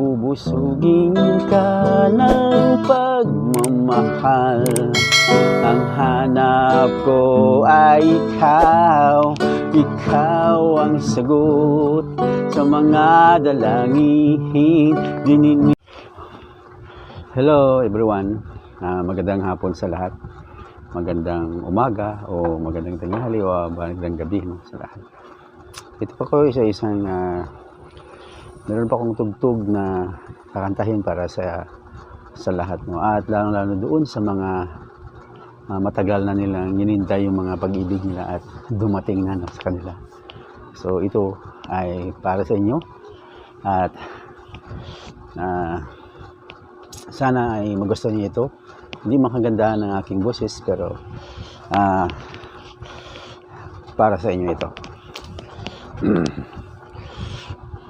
Bubusugin ka ng pagmamahal. Ang hanap ko ay ikaw. Ikaw ang sagot sa mga dalangin. Dininig Hello everyone, Ah, magandang hapon sa lahat. Magandang umaga o magandang tanghali o magandang gabi no, sa lahat. Ito pa ko sa isang ah, meron pa akong tugtog na kakantahin para sa sa lahat no? At lalo lalo doon sa mga ah, matagal na nilang hinintay yung mga pag-ibig nila at dumating na no, sa kanila. So ito ay para sa inyo. At ah, sana ay magustuhan niyo ito. Hindi makaganda ng aking boses pero ah, para sa inyo ito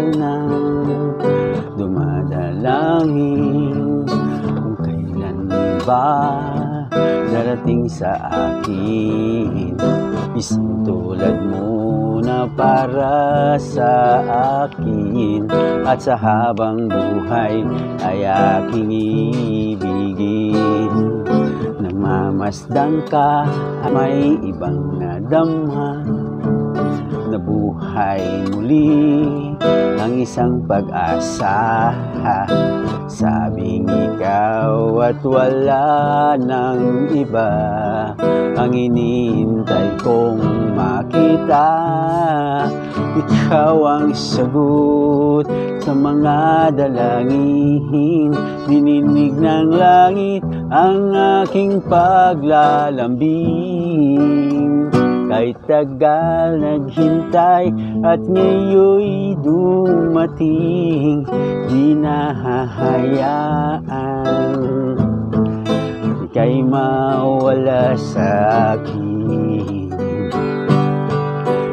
Kay tagal na dumadalangin. Kung kailan ba darating sa akin isang tulad mo na para sa akin. At sa habang buhay ay aking ibigin. Namamasdan ka may ibang nadama na buhay muli ang isang pag-asa Sabing ikaw at wala ng iba Ang inintay kong makita. Ikaw ang sagot sa mga dalangin. Dininig ng langit ang aking paglalambing kahit tagal naghintay at ngayoy dumating Di nahahayaan. Ika'y mawala sa akin.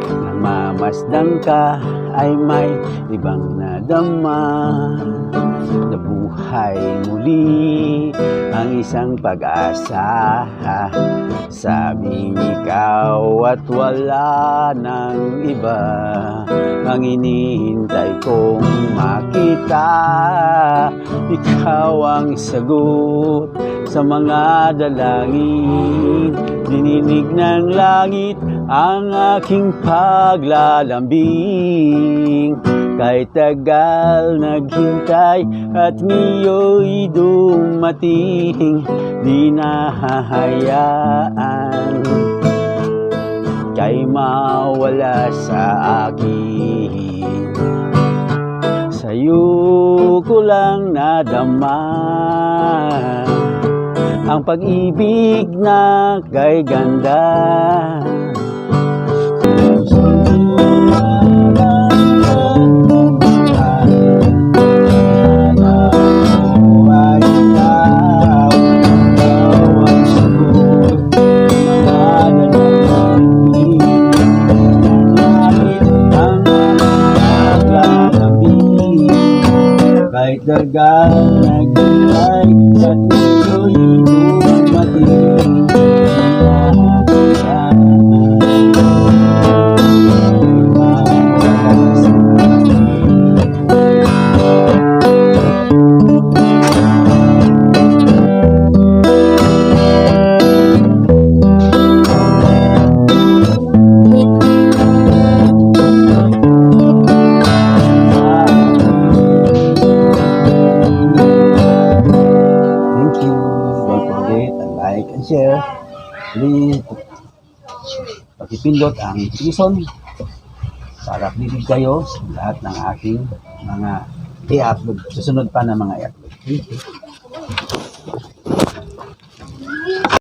Namamasdan ka ay may ibang nadama Na buhay muli. Ang isang pag-asa Sabing ikaw at wala ng iba. Ang inihintay kong makita Ikaw ang sagot sa mga dalangin. Dininig ng langit ang aking paglalambing kahit tagal naghintay at ngayoy dumating Di nahahayaan. Kay mawala sa akin. Sa'yo ko lang nadama Ang pag-ibig na kay ganda Kahit dagal naghintay at ngayon dumating share. Please, pakipindot ang notification para updated kayo sa lahat ng aking mga i-upload. Susunod pa na mga i-upload. Thank you.